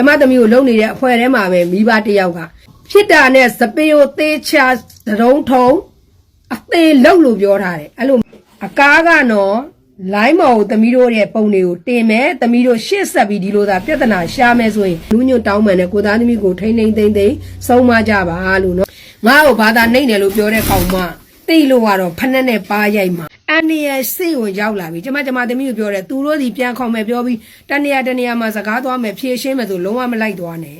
ကျမသမီးကိုလုံနေတဲ့အဖွဲထဲမှာပဲမိဘတစ်ယောက်ကဖြစ်တာနဲ့စပင်းကိုသေးချာသတုံးထုံအသေးလောက်လို့ပြောထားတယ်အဲ့လိုအကားကနော်လိုင်းမော်ကိုသမီးတို့ရဲ့ပုံတွေကိုတင်မယ်သမီးတို့ရှေ့ဆက်ပြီးဒီလိုသာပြဿနာရှာမယ်ဆိုရင်လူညွတ်တောင်းမှန်တဲ့ကိုသားသမီးကိုထိမ့်ထိမ့်သိမ့်သိမ့်ဆုံးမကြပါလို့နော်ငါ့ကိုဘာသာနှိမ့်တယ်လို့ပြောတဲ့ကောင်မတိတ်လို့ကတော့ဖက်နဲ့နဲ့ပါရိုက်မှာအ န်နီရဲ့စိတ်ဝင်ရောက်လာပြီကျမကျမသမီးကိုပြောတယ်သူတို့ဒီပြန်ခေါ်မယ်ပြောပြီးတနေရာတနေရာမှာစကားသွားမယ်ဖြည့်ရှင်းမယ်ဆိုလုံးဝမလိုက်သွားနဲ့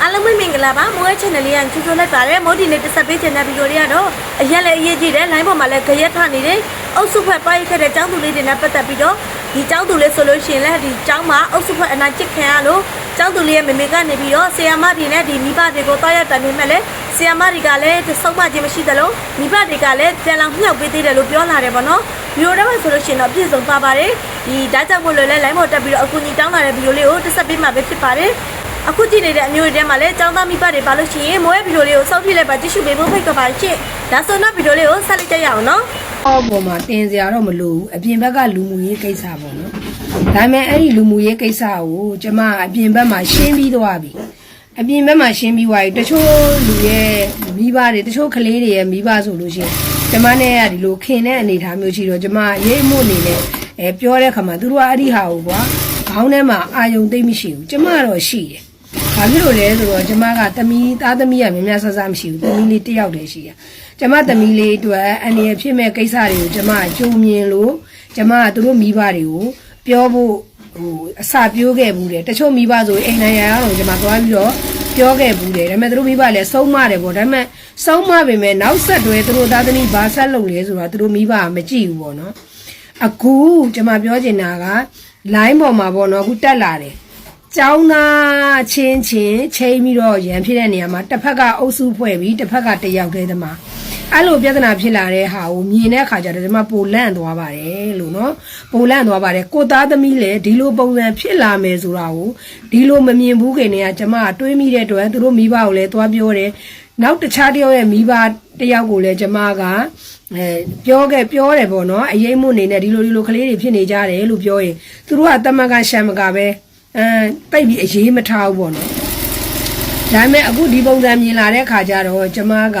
အားလုံးပဲမင်္ဂလာပါမိုးရဲ့ channel လေးကချူချူလိုက်ပါတယ်မိုးဒီနေ့တက်ဆက်ပေးချင်တဲ့ဗီဒီယိုလေးကတော့အရက်လည်းအရေးကြီးတယ် line ပေါ်မှာလည်းကြရက်ထနေတယ်အုပ်စုဖွဲ့ပါရိုက်ခဲ့တဲ့ចောင်းသူလေးတွေနဲ့ပတ်သက်ပြီးတော့ဒီចောင်းသူလေးဆိုလို့ရှိရင်လည်းဒီចောင်းမှာအုပ်စုဖွဲ့အနာချစ်ခံရလို့ចောင်းသူလေးရဲ့မမေကနေပြီးတော့ဆီယာမဒီနဲ့ဒီမိဘတွေကိုတောက်ရတန်နေမဲ့လေ ဆီယာမတွေကလည်းဆုံးမခြင်းမရှိသလိုမိဘတွေကလည်းပြန်လောင်မြှောက်ပေးသေးတယ်လို့ပြောလာတယ်ပေါ့နော်ဗီဒီယိုထဲမှာဆိုလို့ရှိရင်တော့ပြည့်စုံပါပါတယ်ဒီဒါကြောင့်မို့လို့လည်း line ပေါ်တက်ပြီးတော့အကူအညီတောင်းလာတဲ့ဗီဒီယိုလေးကိုတက်ဆက်ပေးမှာပဲဖြစ်ပါတယ်အခုကြည့်နေတဲ့အမျိုးတွေထဲမှာလည်းចောင်းသားမိဘတွေပါလို့ရှိရင်မိုးရဲ့ဗီဒီယိုလေးကိုစောင့်ကြည့်လိုက်ပါကြည့်ရှုပေးဖို့ဖိတ်ခေါ်ပါရှင့်ဒါဆိုတော့ဗီဒီယိုလေးကိုဆက်လိုက်ကြရအောင်နော်အော်ပေါ်မှာတင်စရာတော့မလိုဘူးအပြင်ဘက်ကလူမှုရေးကိစ္စပေါ့နော်ဒါပေမဲ့အဲ့ဒီလူမှုရေးကိစ္စကိုကျမအပြင်ဘက်မှာရှင်းပြီးသွားပြီ အပြင်ဘက်မှာရှင်းပြီးသွားပြီတချို့လူရဲ့မိဘတွေတချို့ကလေးတွေရဲ့မိဘဆိုလို့ရှိရင်ကျမနဲ့ကဒီလိုခင်တဲ့အနေအထားမျိုးရှိတော့ကျမရေးမှုအနေနဲ့အဲပြောတဲ့ခါမှာသူတို့ကအဲ့ဒီဟာကိုကွာခေါင်းထဲမှာအာယုံသိမ့်မရှိဘူးကျမကတော့ရှိတယ်။ဘာဖြစ်လို့လဲဆိုတော့ကျမကသမီးသားသမီးကများများဆဆမရှိဘူး။သမီးလေးတစ်ယောက်တည်းရှိရ။ကျမသမီးလေးအတွက်အနေရဖြစ်မဲ့ကိစ္စတွေကိုကျမကြုံမြင်လို့ကျမကသူတို့မိဘတွေကိုပြောဖို့ ဟိုအစာပြောခဲ့ဘူးတယ်။တချို့မိဘဆိုအိမ်နိုင်ရအောင်ကျမသွားပြီးတော့ပြောခဲ့ဘူးတယ်။ဒါပေမဲ့သူတို့မိဘလည်းဆုံးမတယ်ပေါ့။ဒါပေမဲ့ဆုံးမပေမဲ့နောက်ဆက်တွဲသူတို့သားသမီးဘာဆက်လုပ်လဲဆိုတော့သူတို့မိဘကမကြည့်ဘူးပေါ့နော်။အခုကျမပြောချင်တာက line ပေါ်မှာပေါ့နော်အခုတက်လာတယ်ကျောင်းသားချင်းချင်းချိန်ပြီးတော့ရန်ဖြစ်တဲ့နေရာမှာတစ်ဖက်ကအုပ်စုဖွဲ့ပြီးတစ်ဖက်ကတယောက်တည်းသမား အဲ့လိုပြဿနာဖြစ်လာတဲ့ဟာကိုမြင်တဲ့အခါကျတော့ဒီမှာပိုလန့်သွားပါတယ်လို့နော်ပိုလန့်သွားပါတယ်ကိုသားသမီးလည်းဒီလိုပုံစံဖြစ်လာမယ်ဆိုတာကိုဒီလိုမမြင်ဘူးခင်ဗျာကျမကတွေးမိတဲ့အတွက်သူတို့မိဘကိုလည်းသွားပြောတယ်နောက်တခြားတယောက်ရဲ့မိဘတယောက်ကိုလည်းကျမကအဲပြောခဲ့ပြောတယ်ပေါ့နော်အရေးမှုအနေနဲ့ဒီလိုဒီလိုကလေးတွေဖြစ်နေကြတယ်လို့ပြောရင်သူတို့ကတမန်ကရှမ်းမကပဲအဲတိတ်ပြီးအရေးမထားဘူးပေါ့နော်ဒါပေမဲ့အခုဒီပုံစံမြင်လာတဲ့ခါကျတော့ကျမက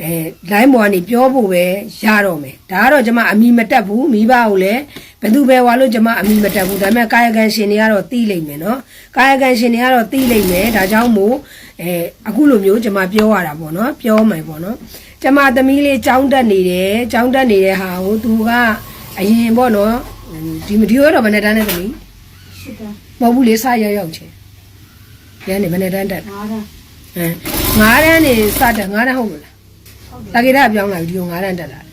အဲ line ပေါ်ကနေပြောဖို့ပဲရတော့မယ်ဒါကတော့ကျမအမိမတက်ဘူးမိဘကိုလည်းဘယ်သူပဲဝါလို့ကျမအမိမတက်ဘူးဒါပေမဲ့ကာယကံရှင်တွေကတော့သိလိမ့်မယ်နော်ကာယကံရှင်တွေကတော့သိလိမ့်မယ်ဒါကြောင့်မို့အဲအခုလိုမျိုးကျမပြောရတာပေါ့နော်ပြောမယ်ပေါ့နော်ကျမသမီးလေးကြောင်းတက်နေတယ်ကြောင်းတက်နေတဲ့ဟာကိုသူကအရင်ပေါ့နော်ဒီမဒီရောတော့ဘယ်နဲ့တန်းနဲ့သမီးရှိတယ်မဟုတ်ဘူးလေစရောက်ရောက်ချင်းရန်နေဘယ်နဲ့တန်းတက်ငါးတာဟမ်ငါးတန်းနေစတက်ငါးတန်းဟုတ်လို့လား တကေတာပြောင်းလာပြီဒီကိုငါးတန်းတက်လာတယ်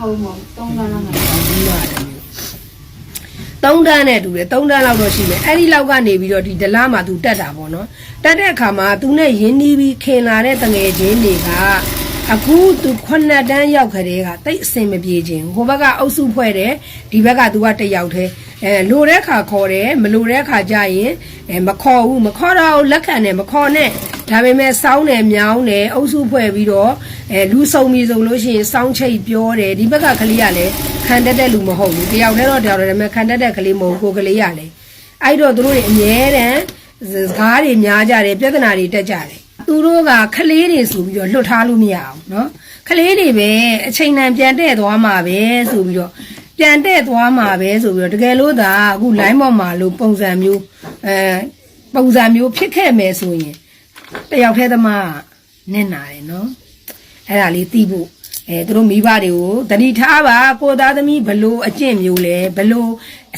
ဟုတ်မဟုတ်သုံးကန်းလားငါဒီမှာတယ်မျိုးသုံးတန်းနဲ့တူတယ်သုံးတန်းလောက်တော့ရှိမယ်အဲ့ဒီလောက်ကနေပြီးတော့ဒီဒလားမှာ तू တက်တာပေါ့နော်တက်တဲ့အခါမှာ तू နဲ့ရင်းနှီးပြီးခင်လာတဲ့တငယ်ချင်းတွေက အခု तू ခုနှစ်တန်းရောက်ခတဲ့ကတိတ်အစင်မပြေခြင်းဟိုဘက်ကအုပ်စုဖွဲ့တယ်ဒီဘက်က तू ကတစ်ယောက်တည်းအဲလိုတဲ့ခါခေါ်တယ်မလိုတဲ့ခါကြရင်အဲမခေါ်ဘူးမခေါ်တော့လက်ခံတယ်မခေါ်နဲ့ဒါပေမဲ့စောင်းတယ်မြောင်းတယ်အုပ်စုဖွဲ့ပြီးတော့အဲလူစုံပြီးဆိုလို့ရှိရင်စောင်းချိတ်ပြောတယ်ဒီဘက်ကကလေးကလည်းခံတတ်တဲ့လူမဟုတ်ဘူးတယောက်တည်းတော့တယောက်တည်းဒါပေမဲ့ခံတတ်တဲ့ကလေးမဟုတ်ဘူးကိုယ်ကလေးကလည်းအဲ့တော့သူတို့တွေအမြဲတမ်းစကားတွေများကြတယ်ပြဿနာတွေတက်ကြတယ် သူတို့ကခလေးတွေဆိုပြီးတော့လွတ်ထားလို့မရအောင်နော်ခလေးတွေပဲအချိန်တန်ပြန်တဲ့သွားမှာပဲဆိုပြီးတော့ပြန်တဲ့သွားမှာပဲဆိုပြီးတော့တကယ်လို့သာအခု line ပေါ်မှာလို့ပုံစံမျိုးအဲပုံစံမျိုးဖြစ်ခဲ့မယ်ဆိုရင်တယောက်တည်းသမားနင့်နာတယ်နော်အဲ့ဒါလေးသိဖို့ အဲသူတို့မိဘတွေကိုတတိထားပါကိုသားသမီးဘလို့အကျင့်မျိုးလဲဘလို့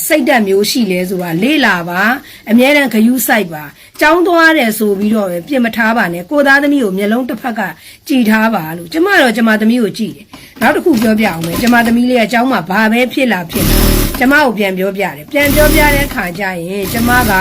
စိတ်ဓာတ်မျိုးရှိလဲဆိုတာလေ့လာပါအမြဲတမ်းဂယုစိုက်ပါကြောင်းသွားတယ်ဆိုပြီးတော့ပဲပြင်မထားပါနဲ့ကိုသားသမီးကိုမျက်လုံးတစ်ဖက်ကကြည်ထားပါလို့ကျမတော့ကျမသမီးကိုကြည်တယ်နောက်တစ်ခုပြောပြအောင်မယ်ကျမသမီးလေးကကြောင်းမှာဘာပဲဖြစ်လာဖြစ်လာကျမကိုပြန်ပြောပြတယ်ပြန်ပြောပြတဲ့ခါကျရင်ကျမက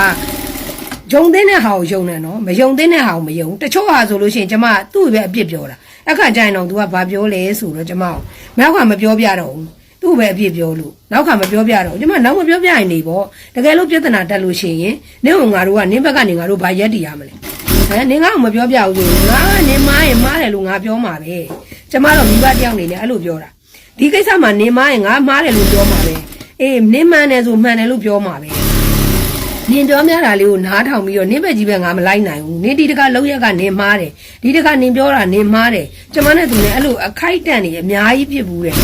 ယုံတဲ့တဲ့ဟာကိုယုံတယ်နော်မယုံတဲ့တဲ့ဟာကိုမယုံတချို့ဟာဆိုလို့ရှိရင်ကျမသူ့ပဲအပြစ်ပြောတာ အခါကျရင်တော့ तू ကဘာပြောလဲဆိုတော့ကျမကိုနောက်ကမပြောပြတော့ဘူးသူ့ပဲအပြစ်ပြောလို့နောက်ကမပြောပြတော့ဘူးကျမနောက်မပြောပြရင်နေပေါ့တကယ်လို့ပြဿနာတက်လို့ရှိရင်နင့်ကငါတို့ကနင့်ဘက်ကနေငါတို့ဘာရက်တည်ရမလဲဟမ်နင်ကမပြောပြဘူးဆိုရင်ငါကနင်မားရင်မားတယ်လို့ငါပြောမှာပဲကျမတော့မိဘတယောက်နေနဲ့အဲ့လိုပြောတာဒီကိစ္စမှာနင်မားရင်ငါမားတယ်လို့ပြောမှာပဲအေးနင်းမှန်တယ်ဆိုမှန်တယ်လို့ပြောမှာပဲ နင်ပြောများတာလေးကိုနားထောင်ပြီးတော့နင်းဘက်ကြီးပဲငါမလိုက်နိုင်ဘူးနင်ဒီတကလောက်ရက်ကနေမှားတယ်ဒီတကနင်ပြောတာနင်မှားတယ်ကျမနဲ့သူနဲ့အဲ့လိုအခိုက်တန့်နေအများကြီးဖြစ်ဘူးတဲ့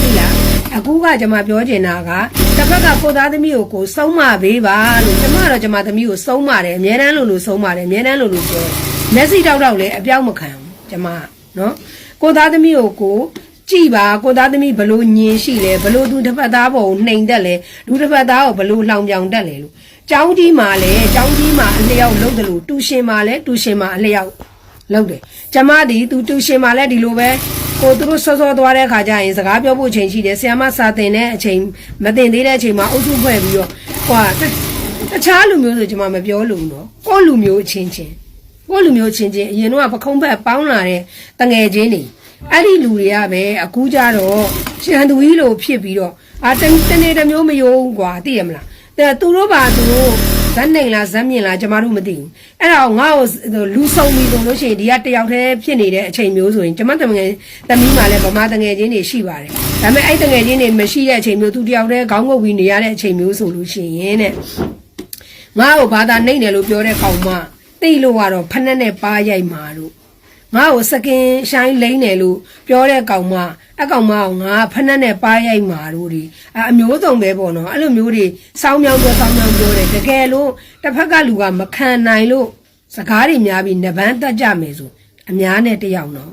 သိလားအခုကကျမပြောချင်တာကတစ်ဖက်ကကိုသားသမီးကိုကိုစုံးမပေးပါလို့ကျမတော့ကျမသမီးကိုစုံးပါတယ်အများတန်းလို့လို့စုံးပါတယ်အများတန်းလို့လို့ပြောမျက်စိတောက်တောက်လည်းအပြောက်မခံဘူးကျမနော်ကိုသားသမီးကိုကိုကြည်ပါကိုသားသမီးဘလို့ညင်ရှိလဲဘလို့သူတစ်ဖက်သားပေါ်ကိုနှိမ်တက်လဲလူတစ်ဖက်သားကိုဘလို့လှောင်ပြောင်တက်လဲလို့ ចောင်းကြီးမှာလဲចောင်းကြီးမှာအလျောက်လုံးတယ်လို့တူရှင်မှာလဲတူရှင်မှာအလျောက်လုံးတယ်ကျမဒီသူတူရှင်မှာလဲဒီလိုပဲကိုသူတို့စောစောသွားတဲ့ခါကျရင်စကားပြောဖို့ချိန်ရှိတယ်ဆီယမစာတင်တဲ့အချိန်မတင်သေးတဲ့အချိန်မှာအုပ်စုဖွဲ့ပြီးတော့ဟွာတတခြားလူမျိုးဆိုကျမမပြောလို့တော့ကိုယ့်လူမျိုးအချင်းချင်းကိုယ့်လူမျိုးချင်းချင်းအရင်တော့ပခုံးဘက်ပေါင်းလာတဲ့တငယ်ချင်းတွေအဲ့ဒီလူတွေကပဲအခုကြတော့ရှန်သူကြီးလိုဖြစ်ပြီးတော့အာတတနေ့တစ်မျိုးမယုံကွာသိရမလား တဲ့သူတို့ပါသူတို့ဇက်နိုင်လားဇက်မြင်လားကျမတို့မသိဘူးအဲ့ဒါကိုငါ့ကိုလူဆုံပြီးဆိုလို့ရှိရင်ဒီကတယောက်တည်းဖြစ်နေတဲ့အချိန်မျိုးဆိုရင်ကျမတငယ်သမီးမှလည်းဗမာတငယ်ချင်းတွေရှိပါတယ်ဒါပေမဲ့အဲ့တငယ်ချင်းတွေမရှိတဲ့အချိန်မျိုးသူတယောက်တည်းခေါင်းငုပ်ပြီးနေရတဲ့အချိန်မျိုးဆိုလို့ရှိရင်တဲ့ငါ့ကိုဘာသာနှိမ့်တယ်လို့ပြောတဲ့ကောင်မသိလို့ကတော့ဖက်နဲ့နဲ့ပါရိုက်မှာတို့ ငါ့ကိုစကင်ရှိုင်းလိမ့်တယ်လို့ပြောတဲ့ကောင်မအကောင်မအောင်ငါဖက်နဲ့နဲ့ပါရိုက်မှာတို့ဒီအအမျိုးစုံပဲပေါ့နော်အဲ့လိုမျိုးတွေစောင်းမြောင်းပြောစောင်းမြောင်းပြောတယ်တကယ်လို့တစ်ဖက်ကလူကမခံနိုင်လို့စကားတွေများပြီးနဗန်းတက်ကြမယ်ဆိုအများနဲ့တယောက်နော်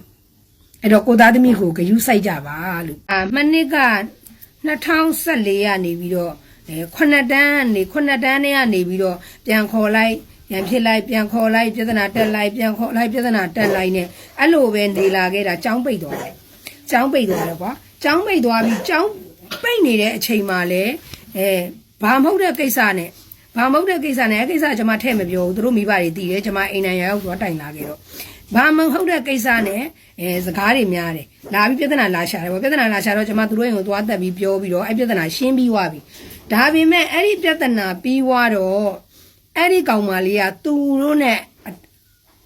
အဲ့တော့ကိုသားသမီးကိုဂယုစိုက်ကြပါလို့အာမနစ်က2014ကနေပြီးတော့အဲခုနှစ်တန်းနေခုနှစ်တန်းနဲ့ကနေပြီးတော့ပြန်ခေါ်လိုက် ပြန်ဖြစ်လိုက်ပြန်ခေါ်လိုက်ပြဿနာတက်လိုက်ပြန်ခေါ်လိုက်ပြဿနာတက်လိုက်နဲ့အဲ့လိုပဲနေလာခဲ့တာចောင်းပိတ်သွားတယ်ចောင်းပိတ်သွားတယ်ကွာចောင်းပိတ်သွားပြီးចောင်းပိတ်နေတဲ့အချိန်မှာလဲအဲဘာမဟုတ်တဲ့ကိစ္စနဲ့ဘာမဟုတ်တဲ့ကိစ္စနဲ့အဲ့ကိစ္စကျွန်မထည့်မပြောဘူးသူတို့မိဘတွေတည်တယ်ကျွန်မအိမ်နိုင်ရောက်သွားတိုင်လာခဲ့တော့ဘာမဟုတ်တဲ့ကိစ္စနဲ့အဲစကားတွေများတယ်လာပြီးပြဿနာလာရှာတယ်ပေါ့ပြဿနာလာရှာတော့ကျွန်မသူတို့ရင်ကိုသွားတက်ပြီးပြောပြီးတော့အဲ့ပြဿနာရှင်းပြီးသွားပြီဒါပေမဲ့အဲ့ဒီပြဿနာပြီးသွားတော့ အဲ့ဒီကောင်မလေးကသူတို့နဲ့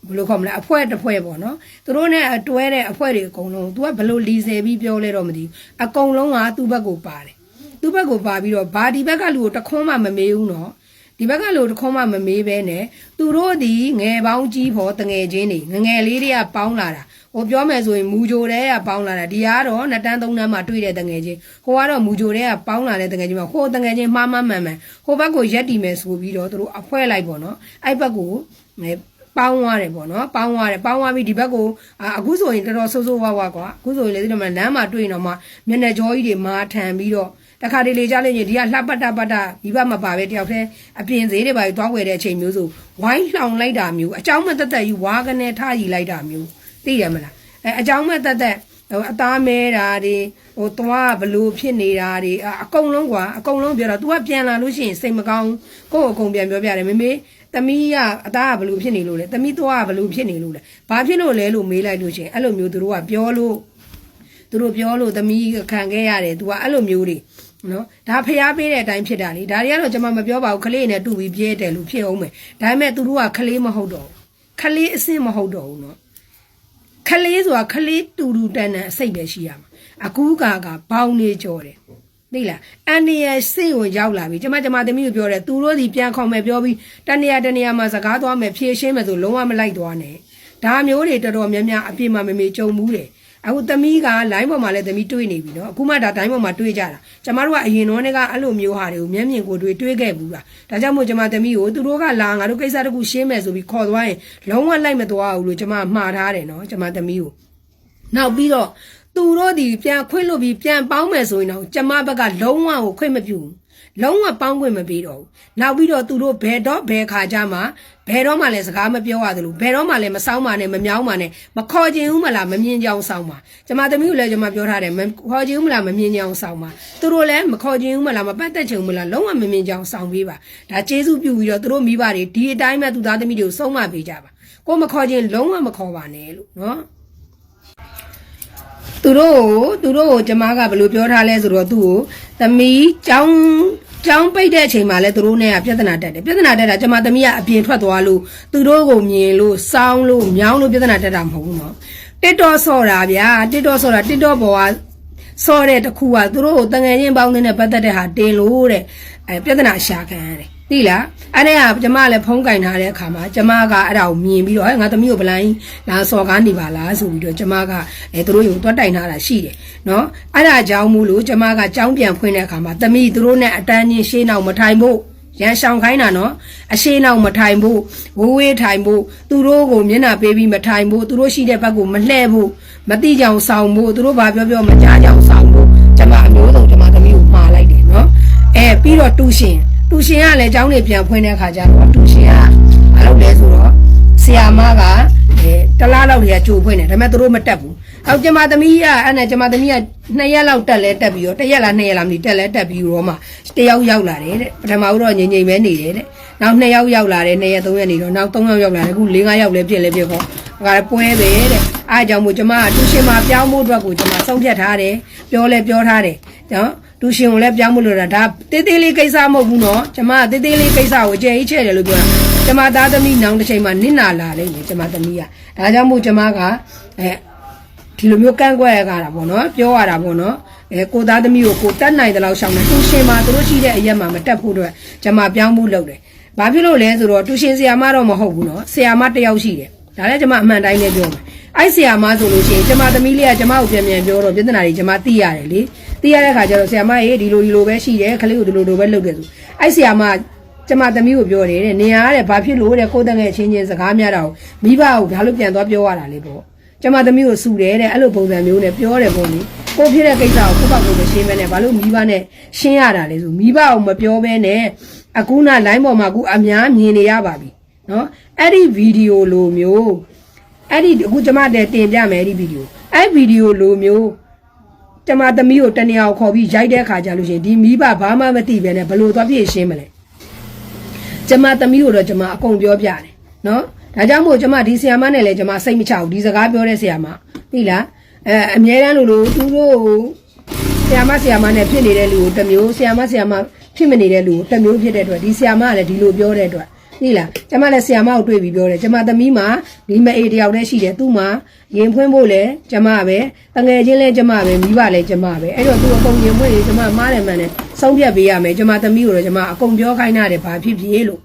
ဘယ်လိုခေါ်မလဲအဖွဲတစ်ဖွဲပေါ့နော်သူတို့နဲ့တွဲတဲ့အဖွဲတွေအကုန်လုံး तू ကဘယ်လိုလီဆယ်ပြီးပြောလဲတော့မသိဘူးအကုန်လုံးကသူ့ဘက်ကိုပါတယ်သူ့ဘက်ကိုပါပြီးတော့ဘာဒီဘက်ကလူကိုတခွန်းမှမမေးဘူးနော် ဒီဘက်ကလူတခွန်းမှမမေးပဲနဲ့သူတို့ဒီငယ်ပေါင်းကြီးဖို့တငယ်ချင်းတွေငငယ်လေးတွေကပေါင်းလာတာဟိုပြောမယ်ဆိုရင်မူဂျိုတဲကပေါင်းလာတာဒီကတော့နှစ်တန်းသုံးတန်းမှတွေ့တဲ့တငယ်ချင်းဟိုကတော့မူဂျိုတဲကပေါင်းလာတဲ့တငယ်ချင်းမှာဟိုတငယ်ချင်းမှားမှန်မှန်မှန်ဟိုဘက်ကိုရက်တီမယ်ဆိုပြီးတော့သူတို့အဖွဲလိုက်ပေါ့နော်အဲ့ဘက်ကိုပေါင်းသွားတယ်ပေါ့နော်ပေါင်းသွားတယ်ပေါင်းသွားပြီးဒီဘက်ကိုအခုဆိုရင်တော်တော်ဆိုးဆိုးဝါးဝါကွာအခုဆိုရင်လေဒီတော့မှလမ်းမှာတွေ့နေတော့မှမျက်နှာကြောကြီးတွေမာထန်ပြီးတော့ တခါတလေကြလို့ညဒီကလှပတ္တပတ္တဒီဘက်မှာပါပဲတယောက်တည်းအပြင်ဈေးတွေပါသွားဝယ်တဲ့အချိန်မျိုးဆိုဝိုင်းလှောင်လိုက်တာမျိုးအเจ้าမတက်တက်ကြီးဝါကနေထားယူလိုက်တာမျိုးသိရမလားအဲအเจ้าမတက်တက်ဟိုအသားမဲတာတွေဟိုသွားဘလို့ဖြစ်နေတာတွေအကုန်လုံးကွာအကုန်လုံးပြောတာ तू ကပြန်လာလို့ရှိရင်စိတ်မကောင်းကိုယ့်အကုန်ပြန်ပြောပြတယ်မေမေသမီးကအသားကဘလို့ဖြစ်နေလို့လဲသမီးသွားကဘလို့ဖြစ်နေလို့လဲဘာဖြစ်လို့လဲလို့မေးလိုက်လို့ရှိရင်အဲ့လိုမျိုးသူတို့ကပြောလို့သူတို့ပြောလို့သမီးခံခဲ့ရတယ် तू ကအဲ့လိုမျိုးတွေ နော်ဒါဖျားပေးတဲ့အတိုင်းဖြစ်တာလေဒါတွေကတော့ကျွန်မမပြောပါဘူးခလေးနဲ့တူပြီးပြဲတယ်လို့ဖြစ်အောင်မယ်ဒါပေမဲ့သူတို့ကခလေးမဟုတ်တော့ခလေးအစ်စ်မဟုတ်တော့ဘူးနော်ခလေးဆိုတာခလေးတူတူတန်တန်အစိတ်ပဲရှိရမှာအခုကကဘောင်းနေကြော်တယ်သိလားအန်ဒီရဲ့စိတ်ကိုရောက်လာပြီကျမကျမသမီးကိုပြောတယ်သူတို့ဒီပြန်ခေါ်မယ်ပြောပြီးတနေရာတနေရာမှာစကားသွားမယ်ဖြည့်ရှင်းမယ်ဆိုလုံးဝမလိုက်သွားနဲ့ဒါမျိုးတွေတော်တော်များများအပြစ်မမမေကြုံမှုတယ် အခုသမီးက line ပေါ်မှာလည်းသမီးတွေ့နေပြီเนาะအခုမှဒါ line ပေါ်မှာတွေ့ကြတာကျမတို့ကအရင်တော့ကအဲ့လိုမျိုးဟာတွေကိုမျက်မြင်ကိုတွေ့တွေ့ခဲ့ဘူးလားဒါကြောင့်မို့ကျမသမီးကိုသူတို့ကလာငါတို့ကိစ္စတခုရှင်းမယ်ဆိုပြီးခေါ်သွားရင်လုံးဝလိုက်မသွားဘူးလို့ကျမမှားထားတယ်เนาะကျမသမီးကိုနောက်ပြီးတော့သူတို့ဒီပြန်ခွင့်လို့ပြီးပြန်ပေါင်းမယ်ဆိုရင်တော့ကျမဘက်ကလုံးဝကိုခွင့်မပြုဘူး လုံးဝပေါင်းခွင့်မပေးတော့ဘူးနောက်ပြီးတော့သူတို့ဘယ်တော့ဘယ်ခါကြမှာဘယ်တော့မှလည်းစကားမပြောရသလိုဘယ်တော့မှလည်းမဆောင်းပါနဲ့မမြောင်းပါနဲ့မခေါ်ခြင်းဦးမလားမမြင်ကြအောင်ဆောင်းပါကျမသမီးကိုလည်းကျမပြောထားတယ်မခေါ်ခြင်းဦးမလားမမြင်ကြအောင်ဆောင်းပါသူတို့လည်းမခေါ်ခြင်းဦးမလားမပတ်သက်ခြင်းဦးမလားလုံးဝမမြင်ကြအောင်ဆောင်းပေးပါဒါကျေးဇူးပြုပြီးတော့သူတို့မိဘတွေဒီအတိုင်းပဲသူသားသမီးတွေကိုဆုံးမပေးကြပါကိုမခေါ်ခြင်းလုံးဝမခေါ်ပါနဲ့လို့နော် သူတို့ကိုသူတို့ကိုကျမကဘယ်လိုပြောထားလဲဆိုတော့သူ့ကိုသမီးចောင်းចောင်းပိတ်တဲ့အချိန်မှာလဲသူတို့နဲ့ကပြဿနာတက်တယ်ပြဿနာတက်တာကျမသမီးကအပြင်ထွက်သွားလို့သူတို့ကိုမြင်လို့စောင်းလို့မြောင်းလို့ပြဿနာတက်တာမဟုတ်ဘူးနော်တစ်တော်ဆော့တာဗျာတစ်တော်ဆော့တာတစ်တော်ပေါ်ကစောတဲ့တစ်ခုကသူတို့ကိုတငယ်ချင်းပေါင်းတဲ့ပတ်သက်တဲ့ဟာတင်လို့တဲ့အဲပြဿနာရှာခံရတယ် သိလားအဲ့ဒါကကျမလည်းဖုံးကင်ထားတဲ့အခါမှာကျမကအဲ့ဒါကိုမြင်ပြီးတော့ဟဲ့ငါသမီးကိုဗလိုင်းလာစော်ကားနေပါလားဆိုပြီးတော့ကျမကအဲသူတို့ယူတွတ်တိုင်ထားတာရှိတယ်နော်အဲ့ဒါကြောင့်မို့လို့ကျမကကြောင်းပြန်ဖွင့်တဲ့အခါမှာသမီးသူတို့နဲ့အတန်းချင်းရှေးနောက်မထိုင်ဖို့ရန်ဆောင်ခိုင်းတာနော်အရှိနောက်မထိုင်ဖို့ဝိုးဝေးထိုင်ဖို့သူတို့ကိုမျက်နှာပေးပြီးမထိုင်ဖို့သူတို့ရှိတဲ့ဘက်ကိုမလှဲ့ဖို့မတိကြောင်ဆောင်ဖို့သူတို့ဘာပြောပြောမကြားကြောင်ဆောင်ဖို့ကျမအမျိုးစုံကျမသမီးကိုမှားလိုက်တယ်နော်အဲပြီးတော့တူရှင် တူရှင်ကလည်းကျောင်းနေပြန်ဖွင့်တဲ့အခါကျတော့တူရှင်ကမလုပ်လဲဆိုတော့ဆရာမကတလားလောက်တွေကကြိုဖွင့်တယ်ဒါပေမဲ့သူတို့မတက်ဘူးအောက်ကျမသမီးကအဲ့နဲ့ကျမသမီးကနှစ်ရက်လောက်တက်လဲတက်ပြီးတော့တစ်ရက်လားနှစ်ရက်လားမသိတက်လဲတက်ပြီးတော့မှတယောက်ရောက်လာတယ်တဲ့ပထမဦးတော့ငြိမ်ငြိမ်ပဲနေတယ်တဲ့ နောက်နှစ်ယောက်ရောက်လာတယ်နှစ်ရက်သုံးရက်နေတော့နောက်သုံးယောက်ရောက်လာတယ်အခု၄၅ယောက်လဲပြည့်လဲပြည့်ပေါ့ဒါကပွဲပဲတဲ့အားကြောင့်မို့ကျမကတူရှင်မှာပြောင်းဖို့အတွက်ကိုကျမဆုံးဖြတ်ထားတယ်ပြောလဲပြောထားတယ်နော်တူရှင်ကိုလည်းပြောင်းဖို့လို့တာဒါတေးသေးလေးကိစ္စမဟုတ်ဘူးနော်ကျမကတေးသေးလေးကိစ္စကိုကြဲကြီးချဲ့တယ်လို့ပြောတာကျမသားသမီးနောင်တစ်ချိန်မှာနစ်နာလာလိမ့်မယ်ကျမသမီးကဒါကြောင့်မို့ကျမကအဲဒီလိုမျိုးကန့်ကွက်ရတာပေါ့နော်ပြောရတာပေါ့နော်အဲကိုသားသမီးကိုကိုတက်နိုင်တဲ့လောက်ရှောင်းတယ်တူရှင်မှာသူတို့ရှိတဲ့အရက်မှာမတက်ဖို့အတွက်ကျွန်မပြောင်းဖို့လုပ်တယ်။ ဘာဖြစ်လို့လဲဆိုတော့တူရှင်ဆရာမတော့မဟုတ်ဘူးနော်ဆရာမတစ်ယောက်ရှိတယ်။ဒါလည်းကျွန်မအမှန်တိုင်းနဲ့ပြောမယ်။အဲ့ဆရာမဆိုလို့ရှိရင်ကျွန်မသမီးလေးကကျွန်မကိုပြန်ပြန်ပြောတော့ပြဿနာတွေကျွန်မသိရတယ်လေ။သိရတဲ့ခါကျတော့ဆရာမရေဒီလိုဒီလိုပဲရှိတယ်ခလေးကိုဒီလိုလိုပဲလုပ်တယ်ဆို။အဲ့ဆရာမကျမသမီးကိုပြောတယ်တဲ့နေရတဲ့ဘာဖြစ်လို့တဲ့ကိုယ်တငယ်ချင်းချင်းစကားများတာကိုမိဘကိုဘာလို့ပြန်သွားပြောရတာလဲပေါ့ကျမသမီးကိုစူတယ်တဲ့အဲ့လိုပုံစံမျိုးနဲ့ပြောတယ်ပေါ့လေကိုဖြစ်တဲ့ကိစ္စကိုကိုယ့်ဘာကိုယ်မရှင်းမဲနဲ့ဘာလို့မိဘနဲ့ရှင်းရတာလဲဆိုမိဘကိုမပြောဘဲနဲ့ အခုနလိုင်းပေါ်မှာအခုအများမြင်နေရပါပြီနော်အဲ့ဒီဗီဒီယိုလိုမျိုးအဲ့ဒီအခုကျမတဲ့တင်ပြမယ်အဲ့ဒီဗီဒီယိုအဲ့ဗီဒီယိုလိုမျိုးကျမသမီးကိုတနေရာကိုခေါ်ပြီးရိုက်တဲ့အခါကျလို့ရှိရင်ဒီမိဘဘာမှမသိပဲနဲ့ဘယ်လိုသွားပြည့်ရှင်းမလဲကျမသမီးကိုတော့ကျမအကုန်ပြောပြတယ်နော်ဒါကြောင့်မို့ကျမဒီဆီယာမနဲ့လည်းကျမစိတ်မချဘူးဒီစကားပြောတဲ့ဆီယာမသိလားအဲအမြဲတမ်းလို့လို့သူတို့ဆီယာမဆီယာမနဲ့ဖြစ်နေတဲ့လူကိုတစ်မျိုးဆီယာမဆီယာမ ဖြစ်မနေတဲ့လူကိုတစ်မျိုးဖြစ်တဲ့အတွက်ဒီဆီယာမကလည်းဒီလိုပြောတဲ့အတွက်သိလားကျမလည်းဆီယာမကိုတွေ့ပြီးပြောတယ်ကျမသမီးမှာဒီမအေးတယောက်တည်းရှိတယ်သူ့မှာရင်ဖွင့်ဖို့လည်းကျမပဲတငယ်ချင်းလည်းကျမပဲမိဘလည်းကျမပဲအဲ့တော့သူအကုန်ရင်ဖွင့်ရင်ကျမမားတယ်မှန်တယ်ဆုံးဖြတ်ပေးရမယ်ကျမသမီးကိုတော့ကျမအကုန်ပြောခိုင်းတာတယ်ဘာဖြစ်ဖြစ်လို့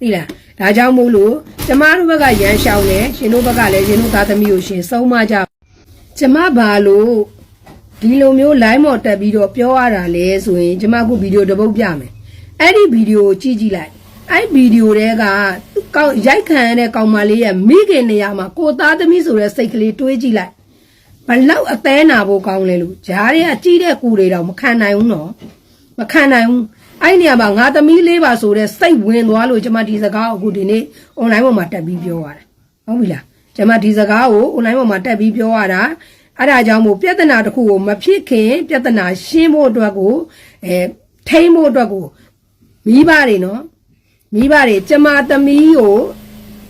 သိလားဒါကြောင့်မို့လို့ကျမတို့ဘက်ကရန်ရှောင်းတယ်ရှင်တို့ဘက်ကလည်းရှင်တို့သားသမီးကိုရှင်ဆုံးမကြကျမဘာလို့ ဒီလိုမျိုး line မော်တက်ပြီးတော့ပြောရတာလဲဆိုရင်ကျမအခုဗီဒီယိုတစ်ပုတ်ပြမယ်အဲ့ဒီဗီဒီယိုကိုကြည့်ကြည့်လိုက်အဲ့ဗီဒီယိုတွေကသူကောက်ရိုက်ခံရတဲ့ကောင်မလေးရဲ့မိခင်နေရာမှာကိုသားသမီးဆိုတဲ့စိတ်ကလေးတွေးကြည့်လိုက်ဘလောက်အသေးနာဖို့ကောင်းလဲလို့ဂျားတွေကကြီးတဲ့ကူတွေတော့မခံနိုင်ဘူးနော်မခံနိုင်ဘူးအဲ့နေရာမှာငါသမီးလေးပါဆိုတဲ့စိတ်ဝင်သွားလို့ကျွန်မဒီစကားကိုအခုဒီနေ့ online ပေါ်မှာတက်ပြီးပြောရတာဟုတ်ပြီလားကျွန်မဒီစကားကို online ပေါ်မှာတက်ပြီးပြောရတာ အဲ့ဒါကြောင့်မို့ပြဿနာတစ်ခုကိုမဖြစ်ခင်ပြဿနာရှင်းဖို့အတွက်ကိုအဲထိမ့်ဖို့အတွက်ကိုမိဘတွေနော်မိဘတွေကျွန်မသမီးကို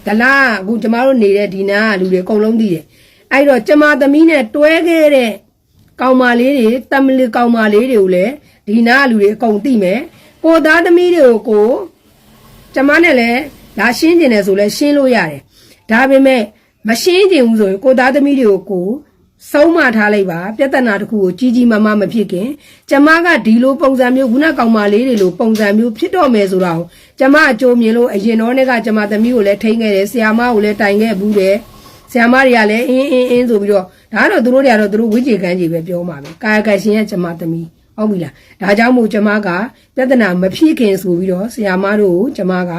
ဒလားအခုကျမတို့နေတဲ့ဒီနာကလူတွေအကုန်လုံးသိတယ်အဲ့တော့ကျွန်မသမီးနဲ့တွဲခဲ့တဲ့ကောင်မလေးတွေတမလီကောင်မလေးတွေကိုလည်းဒီနာလူတွေအကုန်သိမယ်ကိုသားသမီးတွေကိုကိုကျမနဲ့လည်းလာရှင်းကျင်တယ်ဆိုလဲရှင်းလို့ရတယ်ဒါပေမဲ့မရှင်းကျင်ဘူးဆိုရင်ကိုသားသမီးတွေကိုကို ဆုံးမထားလိုက်ပါပြဿနာတစ်ခုကိုကြီးကြီးမားမားမဖြစ်ခင်ကျမကဒီလိုပုံစံမျိုးခုနကောင်မလေးတွေလိုပုံစံမျိုးဖြစ်တော့မယ်ဆိုတာကိုကျမအကြိုမြင်လို့အရင်တော့ကကျမသမီးကိုလည်းထိန်းခဲ့တယ်ဆရာမကိုလည်းတိုင်ခဲ့ဘူးတယ်ဆရာမတွေကလည်းအင်းအင်းအင်းဆိုပြီးတော့ဒါကတော့သူတို့တွေကတော့သူတို့ဝိကြေကန်းကြီးပဲပြောမှာပဲကာယကရှင်ရဲ့ကျမသမီး ဟုတ်ပြီလားဒါကြောင့်မို့ကျမကပြဿနာမဖြစ်ခင်ဆိုပြီးတော့ဆရာမတို့ကိုကျမက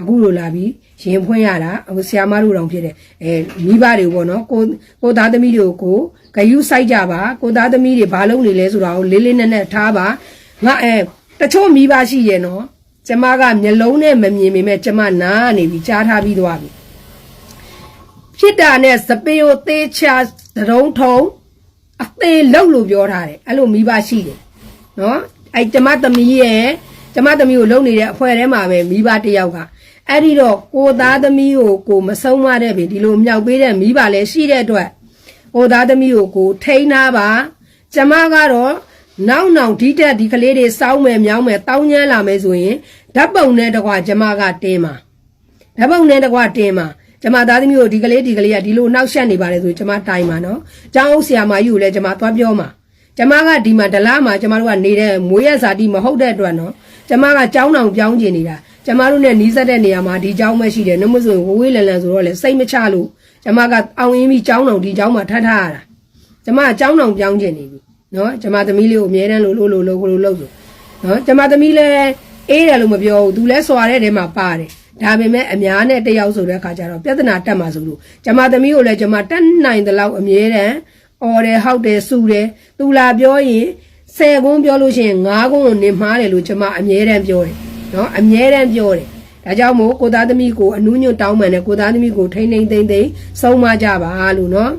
အခုလိုလာပြီးရင်ဖွင့်ရတာအခုဆရာမတို့တောင်ဖြစ်တယ်အဲမိဘတွေပေါ့နော်ကိုကိုသားသမီးတွေကိုကိုဂယုစိုက်ကြပါကိုသားသမီးတွေဘာလုပ်နေလဲဆိုတာကိုလေးလေးနက်နက်ထားပါငါအဲတချို့မိဘရှိရဲ့နော်ကျမကမျက်လုံးနဲ့မမြင်ပေမဲ့ကျမနားနေပြီးကြားထားပြီးသွားပြီဖြစ်တာနဲ့စပင်းကိုသေးချာသတုံးထုံအသေးလောက်လို့ပြောထားတယ်အဲ့လိုမိဘရှိတယ် နော်အဲ့ကျမသမီးရဲ့ကျမသမီးကိုလုံနေတဲ့အဖွဲထဲမှာပဲမိဘတစ်ယောက်ကအဲ့ဒီတော့ကိုသားသမီးကိုကိုမဆုံးမတဲ့ပြီဒီလိုမြောက်ပေးတဲ့မိဘလည်းရှိတဲ့အတွက်ကိုသားသမီးကိုကိုထိန်းနာပါကျမကတော့နောက်နောက်ဒီတက်ဒီကလေးတွေစောင်းမယ်မြောင်းမယ်တောင်းညမ်းလာမယ်ဆိုရင်ဓာတ်ပုံနဲ့တကွာကျမကတင်းပါဓာတ်ပုံနဲ့တကွတင်မှာကျမသားသမီးကိုဒီကလေးဒီကလေးကဒီလိုနှောက်ရှက်နေပါလေဆိုကျမတိုင်ပါနော်။ကျောင်းအုပ်ဆရာမကြီးကိုလည်းကျမသွားပြောမှာ ကျမကဒီမှာဒလားမှာကျမတို့ကနေတဲ့မွေးရဇာတိမဟုတ်တဲ့အတွက်နော်ကျမကကြောင်းတောင်ပြောင်းကျင်နေတာကျမတို့နဲ့နီးစပ်တဲ့နေရာမှာဒီကြောင်းပဲရှိတယ်နှမဆိုရင်ဝဝေးလန်လန်ဆိုတော့လေစိတ်မချလို့ကျမကအောင်ရင်းပြီးကြောင်းတောင်ဒီကြောင်းမှာထပ်ထားရတာကျမကကြောင်းတောင်ပြောင်းကျင်နေပြီနော်ကျမသမီးလေးကိုအမြဲတမ်းလို့လို့လို့လို့လို့လို့ဆိုနော်ကျမသမီးလည်းအေးတယ်လို့မပြောဘူးသူလည်းစွာတဲ့ထဲမှာပါတယ်ဒါပေမဲ့အများနဲ့တယောက်ဆိုတဲ့အခါကျတော့ပြဿနာတက်မှာဆိုလို့ကျမသမီးကိုလည်းကျမတက်နိုင်တဲ့လောက်အမြဲတမ်း အော်တယ်ဟောက်တယ်စူတယ်သူလာပြောရင်ဆယ်ကုန်းပြောလို့ရှိရင်ငါးကုန်းကိုနေမှားတယ်လို့ကျမအမြဲတမ်းပြောတယ်နော်အမြဲတမ်းပြောတယ်ဒါကြောင့်မို့ကိုသားသမီးကိုအနူးညွတ်တောင်းပန်တယ်ကိုသားသမီးကိုထိမ့်ထိမ့်သိမ့်သိမ့်ဆုံးမကြပါလို့နော်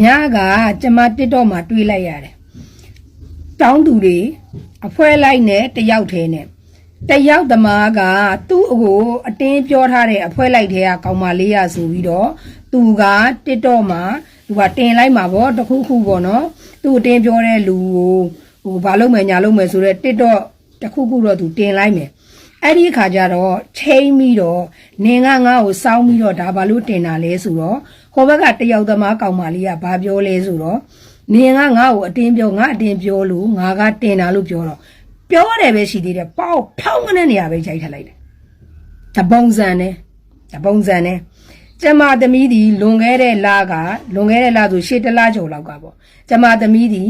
ညကကျမတစ်တော့မှာတွေးလိုက်ရတယ်တောင်းသူတွေအဖွဲလိုက်နဲ့တယောက်တည်းနဲ့ တယောက်သမားကသူ့အကိုအတင်းပြောထားတဲ့အဖွဲလိုက်တဲ့ကကောင်မလေးရဆိုပြီးတော့သူကတစ်တော့မှာသူကတင်လိုက်မှာပေါ့တခုခုပေါ့နော်သူ့အတင်းပြောတဲ့လူကိုဟိုဘာလုပ်မယ်ညာလုပ်မယ်ဆိုတော့တစ်တော့တခုခုတော့သူတင်လိုက်မယ်အဲ့ဒီအခါကျတော့ချိန်ပြီးတော့နင်ကငါ့ကိုစောင်းပြီးတော့ဒါဘာလို့တင်တာလဲဆိုတော့ဟိုဘက်ကတယောက်သမားကောင်မလေးကဘာပြောလဲဆိုတော့နင်ကငါ့ကိုအတင်းပြောငါအတင်းပြောလို့ငါကတင်တာလို့ပြောတော့ ပြောတယ်ပဲရှိသေးတယ်ပေါက်ဖြောင်းကနေနေရပဲကြိုက်ထလိုက်တယ်တပုံစံနဲ့တပုံစံနဲ့ကျမသမီးဒီလွန်ခဲ့တဲ့လကလွန်ခဲ့တဲ့လဆိုရှေ့တစ်လကျော်လောက်ကပေါ့ကျမသမီးဒီ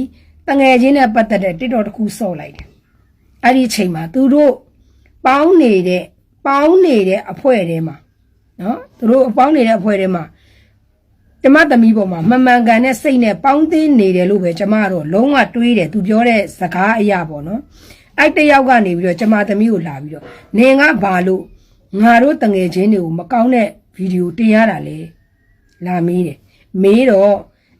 တငယ်ချင်းနဲ့ပတ်သက်တဲ့တစ်တော်တစ်ခုစော့လိုက်တယ်အဲ့ဒီအချိန်မှာသူတို့ပေါင်းနေတဲ့ပေါင်းနေတဲ့အဖွဲထဲမှာနော်သူတို့ပေါင်းနေတဲ့အဖွဲထဲမှာကျမသမီးပေါ်မှာမမှန်ကန်တဲ့စိတ်နဲ့ပေါင်းသိနေတယ်လို့ပဲကျမကတော့လုံးဝတွေးတယ်သူပြောတဲ့စကားအရာပေါ့နော် အဲ့တယောက်ကနေပြီးတော့ကျမသမီးကိုလာပြီးတော့နင်ကဘာလို့ငါတို့တငယ်ချင်းတွေကိုမကောင်းတဲ့ဗီဒီယိုတင်ရတာလေလာမေးတယ်မေးတော့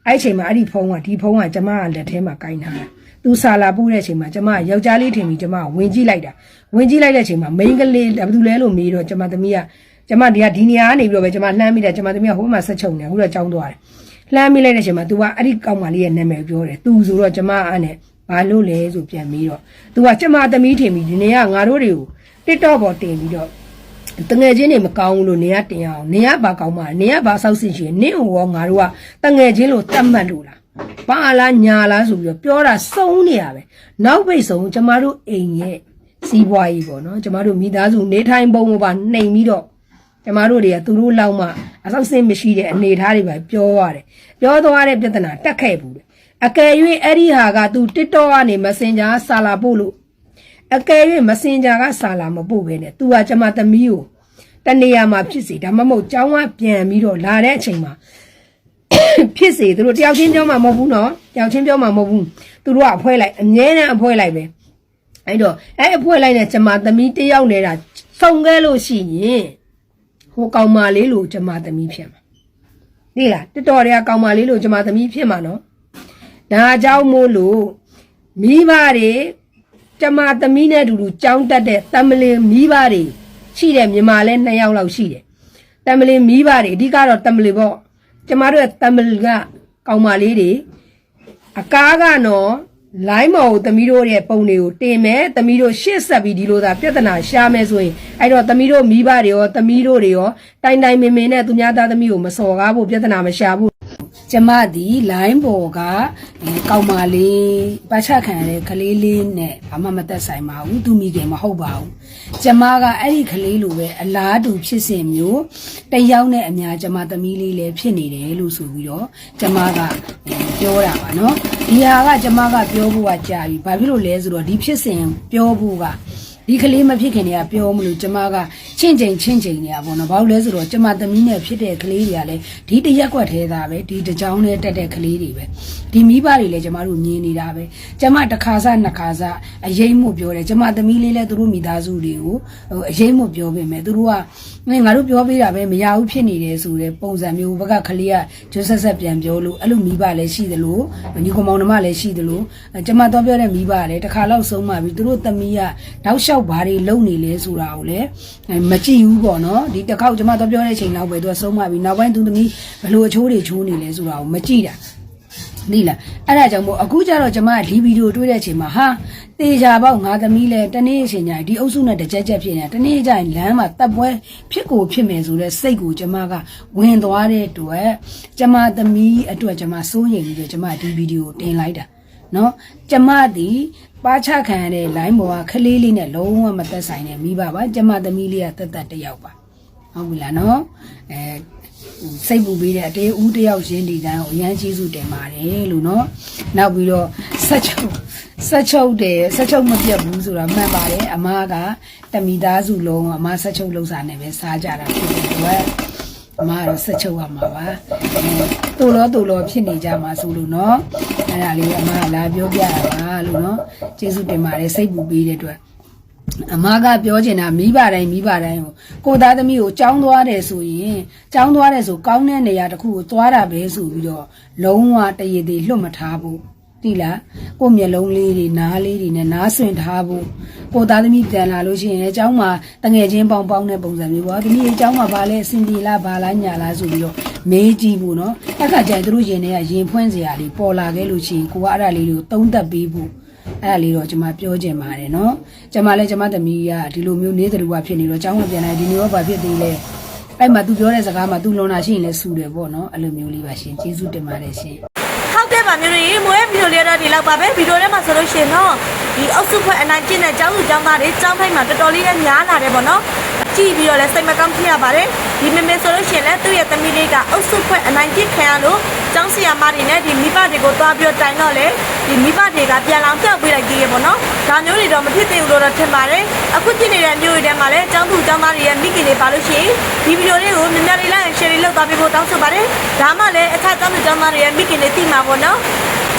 အဲ့အချိန်မှာအဲ့ဒီဖုန်းကဒီဖုန်းကကျမကလက်ထဲမှာကင်ထားတာသူစာလာပို့တဲ့အချိန်မှာကျမကယောက်ျားလေးထင်ပြီးကျမကဝင်ကြည့်လိုက်တာဝင်ကြည့်လိုက်တဲ့အချိန်မှာမိန်းကလေးဘာလို့လဲလို့မေးတော့ကျမသမီးကကျမဒီကဒီနေရာကနေပြီးတော့ပဲကျမလှမ်းမိတယ်ကျမသမီးကဟိုဘက်မှာဆက်ချုံနေအခုတော့ကြောင်းသွားတယ်လှမ်းမိလိုက်တဲ့အချိန်မှာ तू ကအဲ့ဒီကောင်မလေးရဲ့နာမည်ပြောတယ် तू ဆိုတော့ကျမအဲ့နဲ့ ဘာလို့လဲဆိုပြန်ပြီးတော့ तू ကကျမသမီးထင်ပြီးဒီနေရာငါတို့တွေကို TikTok ပေါ်တင်ပြီးတော့တငယ်ချင်းတွေမကောင်းဘူးလို့နေရတင်အောင်နေရဘာကောင်းမှနေရဘာဆောက်စစ်ရှင်နင့်ဟောငါတို့ကတငယ်ချင်းလို့တတ်မှတ်လို့လားပါလားညာလားဆိုပြီးတော့ပြောတာစုံနေရပဲနောက်ပိတ်ဆုံးကျမတို့အိမ်ရဲ့စီးပွားရေးပေါ့နော်ကျမတို့မိသားစုနေထိုင်ပုံကိုပါနှိမ်ပြီးတော့ကျမတို့တွေကသူတို့လောက်မှအဆောက်စစ်မရှိတဲ့အနေအထားတွေပဲပြောရတယ်ပြောသွားတဲ့ပြဿနာတက်ခဲ့ဘူးလေ အကယ်၍အဲ့ဒီဟာကသူ TikTok ကနေ Messenger ဆာလာပို့လို့အကယ်၍မစင်ကြကစာလာမပို့ပဲနဲ့ तू ကကျမသမီးကိုတနေရာမှာဖြစ်စီဒါမှမဟုတ်ကျောင်းကပြန်ပြီးတော့လာတဲ့အချိန်မှာဖြစ်စီသူတို့တယောက်ချင်းပြောမှာမဟုတ်ဘူးနော်တယောက်ချင်းပြောမှာမဟုတ်ဘူးသူတို့ကအဖွဲလိုက်အမြဲတမ်းအဖွဲလိုက်ပဲအဲ့တော့အဲ့အဖွဲလိုက်တဲ့ကျမသမီးတယောက်နေတာဆုံခဲ့လို့ရှိရင်ဟိုကောင်မလေးလို့ကျမသမီးဖြစ်မှာဒီလားတတော်တွေကကောင်မလေးလို့ကျမသမီးဖြစ်မှာနော် ဒါကြောင့်မို့လို့မိဘတွေကျမသမီးနဲ့အတူတူကြောင်းတက်တဲ့တမလင်မိဘတွေရှိတယ်မြန်မာလဲ2ယောက်လောက်ရှိတယ်တမလင်မိဘတွေအဓိကတော့တမလင်ပေါ့ကျမတို့ရဲ့တမလင်ကကောင်မလေးတွေအကားကနော်လိုင်းမော်ကိုသမီးတို့ရဲ့ပုံတွေကိုတင်မယ်သမီးတို့ရှေ့ဆက်ပြီးဒီလိုသာပြဿနာရှာမယ်ဆိုရင်အဲ့တော့သမီးတို့မိဘတွေရောသမီးတို့တွေရောတိုင်တိုင်မင်မင်နဲ့သူများသားသမီးကိုမစော်ကားဖို့ပြဿနာမရှာဘူး ကျမဒီလိုင်းပေါ်ကအဲကောင်မလေးပတ်ချက်ခံရတဲ့ကလေးလေးနဲ့ဘာမှမသက်ဆိုင်ပါဘူးသူမိခင်မဟုတ်ပါဘူးကျမကအဲ့ဒီကလေးလိုပဲအလားတူဖြစ်စဉ်မျိုးတယောက်နဲ့အများကျမသမီးလေးလည်းဖြစ်နေတယ်လို့ဆိုပြီးတော့ကျမကအဲပြောတာပါနော်ဒီဟာကကျမကပြောဖို့ကကြာပြီဘာဖြစ်လို့လဲဆိုတော့ဒီဖြစ်စဉ်ပြောဖို့က ဒီကလေးမဖြစ်ခင်တည်းကပြောမလို့ကျမကချင့်ချိန်ချင့်ချိန်နေတာပေါ့နော်ဘာလို့လဲဆိုတော့ကျမသမီးနဲ့ဖြစ်တဲ့ကလေးတွေကလည်းဒီတရက်ကွက်သေးတာပဲဒီတကြောင်နဲ့တက်တဲ့ကလေးတွေပဲဒီမိဘတွေလည်းကျမတို့မြင်နေတာပဲကျမတစ်ခါစားနှစ်ခါစားအရေးမှုပြောတယ်ကျမသမီးလေးလည်းသူတို့မိသားစုတွေကိုဟိုအရေးမှုပြောပေးမယ်သူတို့ကငါတို့ပြောပေးတာပဲမရဘူးဖြစ်နေတယ်ဆိုတဲ့ပုံစံမျိုးဘက်ကကလေးကကျွတ်ဆက်ဆက်ပြန်ပြောလို့အဲ့လိုမိဘလည်းရှိသလိုညီကောင်မောင်နှမလည်းရှိသလိုကျမတော့ပြောတဲ့မိဘကလည်းတစ်ခါတော့ဆုံးမှပြီသူတို့သမီးကတောက်လျှောက်ဘာတွေလုပ်နေလဲဆိုတာကိုလည်းမကြည့်ဘူးပေါ့နော်ဒီတစ်ခေါက်ကျမတော့ပြောတဲ့ချိန်လောက်ပဲသူကဆုံးမှပြီနောက်ပိုင်းသူသမီးဘလို့အချိုးတွေချိုးနေလဲဆိုတာကိုမကြည့်တာ နိလားအဲ့ဒါကြောင့်မို့အခုကျတော့ကျမကဒီဗီဒီယိုတွေ့တဲ့အချိန်မှာဟာတေချာပေါက်ငါသမီးလဲတနေ့အချိန်ညာဒီအုပ်စုနဲ့တစ်ကြက်ကြက်ဖြစ်နေတာတနေ့ကျရင်လမ်းမှာတပ်ပွဲဖြစ်ကိုဖြစ်မယ်ဆိုတဲ့စိတ်ကိုကျမကဝင်သွားတဲ့အတွက်ကျမသမီးအတွက်ကျမစိုးရိမ်ပြီးတော့ကျမဒီဗီဒီယိုတင်လိုက်တာနော်ကျမသည်ပါချခံရတဲ့ line ပေါ်ကခလေးလေးနဲ့လုံးဝမသက်ဆိုင်တဲ့မိဘပါကျမသမီးလေးကတက်တက်တစ်ယောက်ပါဟုတ်ပြီလားနော်အဲ စိတ်ပူပေးတဲ့တရဦးတယောက်ရင်းဒီတန်းကိုအရန်ကျေးဇူးတင်ပါတယ်လို့နော်နောက်ပြီးတော့ဆက်ချုပ်ဆက်ချုပ်တယ်ဆက်ချုပ်မပြတ်ဘူးဆိုတာမှတ်ပါတယ်အမကတမိသားစုလုံးအမဆက်ချုပ်လုံးစာနဲ့ပဲစားကြတာဖြစ်တယ်သူကအမကတော့ဆက်ချုပ်ရမှာပါတူလို့တူလို့ဖြစ်နေကြမှာဆိုလို့နော်အဲ့ဒါလေးအမကလာပြောပြတာပါလို့နော်ကျေးဇူးတင်ပါတယ်စိတ်ပူပေးတဲ့အတွက် အမကပြောချင်တာမိဘတိုင်းမိဘတိုင်းကိုကိုသားသမီးကိုကြောင်းသွားတယ်ဆိုရင်ကြောင်းသွားတယ်ဆိုကောင်းတဲ့နေရာတစ်ခုကိုသွားတာပဲဆိုပြီးတော့လုံးဝတရေသေးလွတ်မထားဘူးတိလားကိုမျက်လုံးလေးတွေနားလေးတွေနဲ့နားဆွင်ထားဖို့ကိုသားသမီးပြန်လာလို့ရှိရင်အเจ้าမှာတငယ်ချင်းပေါင်းပေါင်းတဲ့ပုံစံမျိုးပေါ့သမီးအเจ้าမှာဗာလဲအဆင်ပြေလားဗာလားညာလားဆိုပြီးတော့မေးကြည့်ဖို့နော်အခါကျရင်တို့ရင်ထဲကရင်ဖွင့်စရာလေးပေါ်လာခဲ့လို့ရှိရင်ကိုကအဲ့ဒါလေးကိုသုံးသပ်ပေးဖို့ အဲ့ဒါလေးတော့ကျွန်မပြောချင်ပါတယ်နော်ကျွန်မလည်းကျွန်မသမီးကဒီလိုမျိုးနေသလူကဖြစ်နေတော့ကျောင်းဝင်ပြန်လာဒီမျိုးဘာဖြစ်သေးလဲအဲ့မှာသူပြောတဲ့စကားမှာသူလွန်တာရှိရင်လည်းဆူတယ်ပေါ့နော်အဲ့လိုမျိုးလေးပါရှင်ကျေးဇူးတင်ပါတယ်ရှင်ဟုတ်ကဲ့ပါမျိုးတွေမွေးဗီဒီယိုလေးတော့ဒီလောက်ပါပဲဗီဒီယိုထဲမှာဆိုလို့ရှင်တော့ဒီအောက်စုဖွဲ့အနိုင်ကျင့်တဲ့ကျောင်းသူကျောင်းသားတွေကျောင်းဖိုက်မှာတော်တော်လေးများလာတယ်ပေါ့နော် ကြည့်ပြီးတော့လည်းစိတ်မကောင်းဖြစ်ရပါတယ်ဒီမေမေဆိုလို့ရှိရင်လည်းသူ့ရဲ့သမီးလေးကအုပ်စုဖွဲ့အနိုင်ကျင့်ခံရလို့ကျောင်းဆရာမတွေနဲ့ဒီမိဘတွေကိုတွားပြီးတော့တိုင်တော့လေဒီမိဘတွေကပြန်လောင်ပြောက်ပေးလိုက်ကြည့်ရပေါ့နော်ဒါမျိုးတွေတော့မဖြစ်သေးဘူးလို့တော့ထင်ပါတယ်အခုကြည့်နေတဲ့မျိုးတွေထဲမှာလည်းကျောင်းသူကျောင်းသားတွေရဲ့မိခင်တွေပါလို့ရှိရင်ဒီဗီဒီယိုလေးကိုများများလေးလိုက် share လေးလုပ်သွားပေးဖို့တောင်းဆိုပါတယ်ဒါမှလည်းအခြားကျောင်းသူကျောင်းသားတွေရဲ့မိခင်တွေသိမှာပေါ့နော်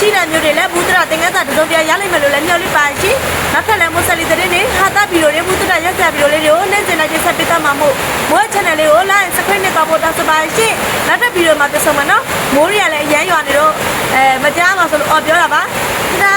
ကြည့်တဲ့မျိုးတွေလည်းဘူးတရတင်ငန်းစာတစုံတရာရလိမ့်မယ်လို့လည်းမျှော်လင့်ပါရှိနောက်ထပ်လည်းမွတ်ဆလီတဲ့တွေဟာတာဗီဒီယိုတွေဘူးတရရက်ဆက်ဗီဒီယိုလေးတွေကိုနေ့စဉ်နဲ့ဆက်ပေးသွားမှာမို့မိုး channel လေးကို like subscribe နဲ့ပါဖို့တောင်းဆိုပါရှိနောက်ထပ်ဗီဒီယိုမှာပြန်ဆုံမှာနော်မိုးရီကလည်းအရန်ရွာနေတော့အဲမကြားမှာဆိုလို့အော်ပြောတာပါဒါ